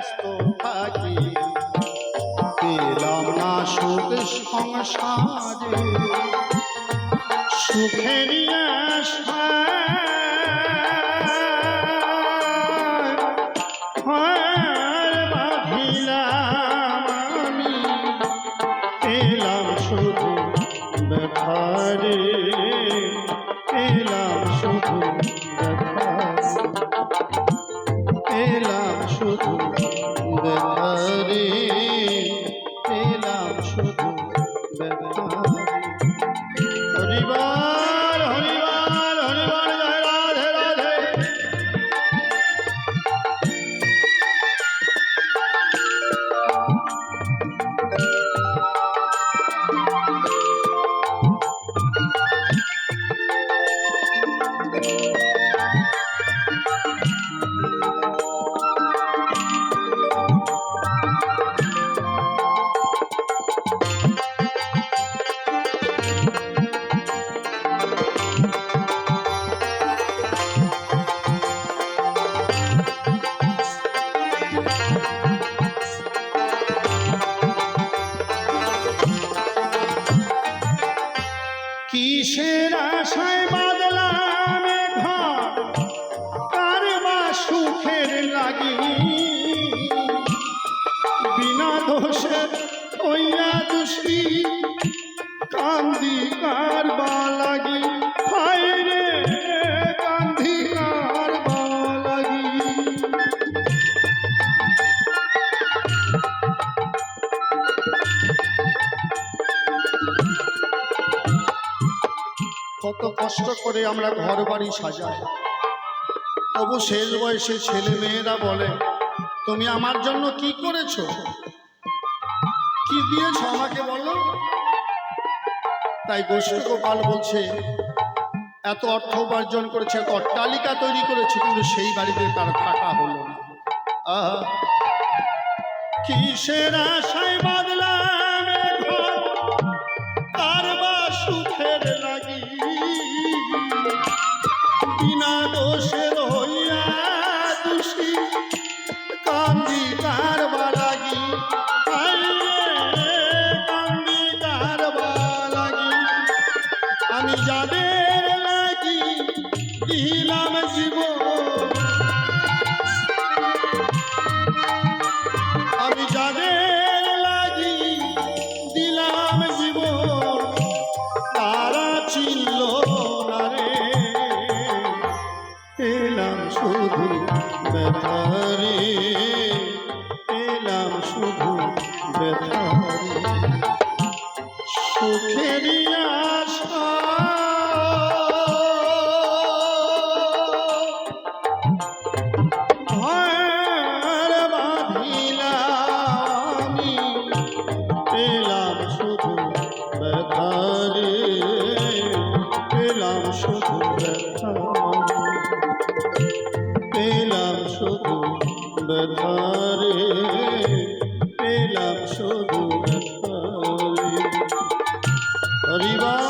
ব্যস্ত থাকি। পেলাম না সুখ সংসারে সুখের আমি। পেলাম শুধু ব্যথারে। পেলাম শুধু কিসের আশায় বাদলাম ঘর? কার বা সুখের লাগি? বিনা দোষে ওইয়া দোষী কান্দি কার কত কষ্ট করে আমরা ঘর বাড়ি সাজাই। তবু শেষ বয়সে ছেলে মেয়েরা বলে, তুমি আমার জন্য কি করেছ? কি দিয়েছ আমাকে বলো? তাই গোষ্ঠ গোপাল বলছে, এত অর্থ উপার্জন করেছে, এত অট্টালিকা তৈরি করেছে, কিন্তু সেই বাড়িতে তার থাকা হলো না। কিসের আশায় বাদলাম পেলাম শুধু ব্যথারে পেলাম শুধু ব্যথারে। সুখেরই আশা। শুধু ব্যথা ব্যথারে পেলাম শুধু হরিবার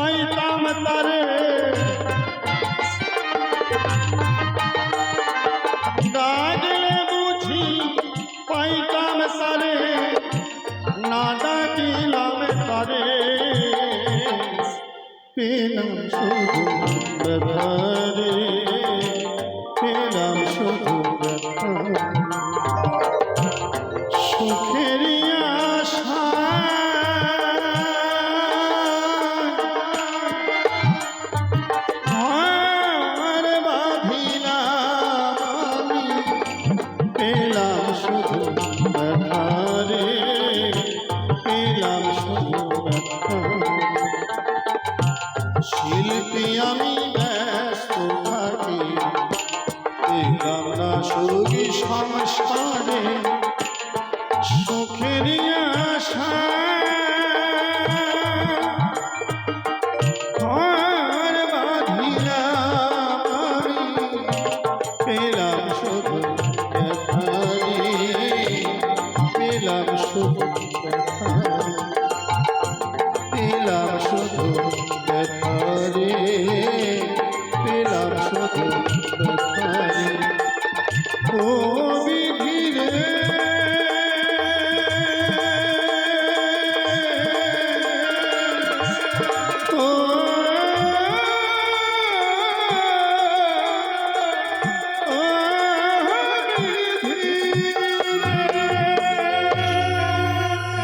পাইতাম তারে ডাকলে বুঝি পাইতাম তারে না ডাকিলাম তারে পেলাম শুধু শুধু ব্যথারে পেলাম শুধু ব্যথা শিল্পী আমি ব্যস্ত থাকি, পেলাম না সুখী সংসারে সুখের আশা পেলাম শুধু ব্যথারে। ও